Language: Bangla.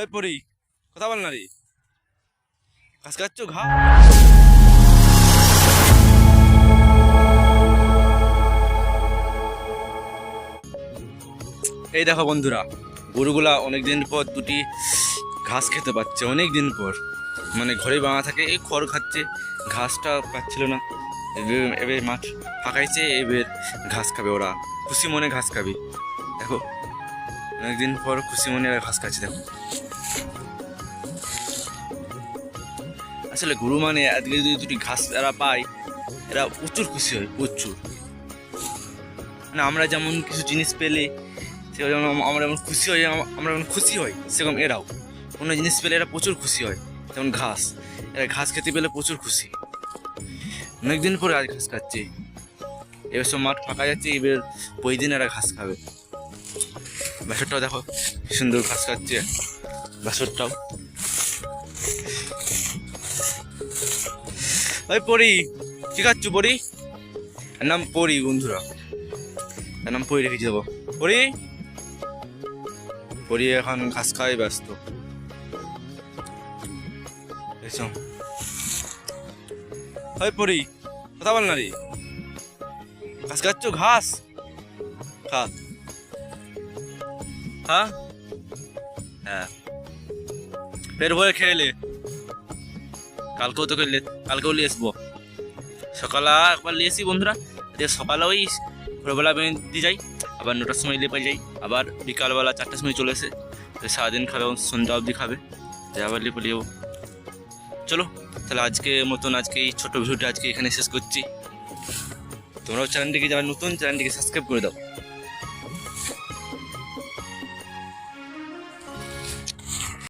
ওই পড়ি কথা বল না রে। ঘাস খাচ্ছ ঘা। এই দেখো বন্ধুরা, গরুগুলা অনেকদিন পর দুটি ঘাস খেতে পাচ্ছে অনেক দিন পর। মানে ঘরে বাঁধা থাকে, এই খড় খাচ্ছে, ঘাসটা পাচ্ছিল না। এবার মাঠ ফাঁকাইছে, এবার ঘাস খাবে ওরা। খুশি মনে ঘাস খাবে। দেখো, অনেকদিন পর খুশি মনে ঘাস খাচ্ছে, দেখো। আসলে গরু মানে আজকে যদি দুটি ঘাস এরা পায়, এরা প্রচুর খুশি হয়, প্রচুর। মানে আমরা যেমন কিছু জিনিস পেলে সেরকম যেমন আমরা যেমন খুশি হই আমরা যেমন খুশি হই, সেরকম এরাও। কোনো জিনিস পেলে এরা প্রচুর খুশি হয়, যেমন ঘাস। এরা ঘাস খেতে পেলে প্রচুর খুশি। অনেকদিন পরে আজ ঘাস খাচ্ছে। এবার সব মাঠ ফাঁকা যাচ্ছে, এবার ওই দিন এরা ঘাস খাবে। বাছরটাও দেখো সুন্দর ঘাস খাচ্ছে। বাছরটাও ওই পড়ি ঠিক আছে পড়ি নাম পড়ি বন্ধুরা। নাম পড়ি রেখে যাব পড়ি পড়ি এখন ঘাস খাওয়াই ব্যস্ত। ওই পড়ি কথা বল না রে। ঘাস খাচ্ছ? ঘাস? খা। হ্যাঁ হ্যাঁ। পেট ভরে খেলে কালকেও তোকে কালকেও নিয়ে আসব। সকালে একবার নিয়ে আসি বন্ধুরা দিয়ে সকালে ওই ভোরবেলা বেরিয়ে যাই, আবার নটার সময় লেপে যাই, আবার বিকালবেলা চারটার সময় চলে এসে সারাদিন খাবে সন্ধ্যা অবধি খাবে আবার লিপে যাব। চলো, তাহলে আজকে মতন আজকে এই ছোটো ভিডিওটা আজকে এখানে শেষ করছি। তোমরাও চ্যানেলটিকে যারা নতুন চ্যানেলটিকে সাবস্ক্রাইব করে দাও।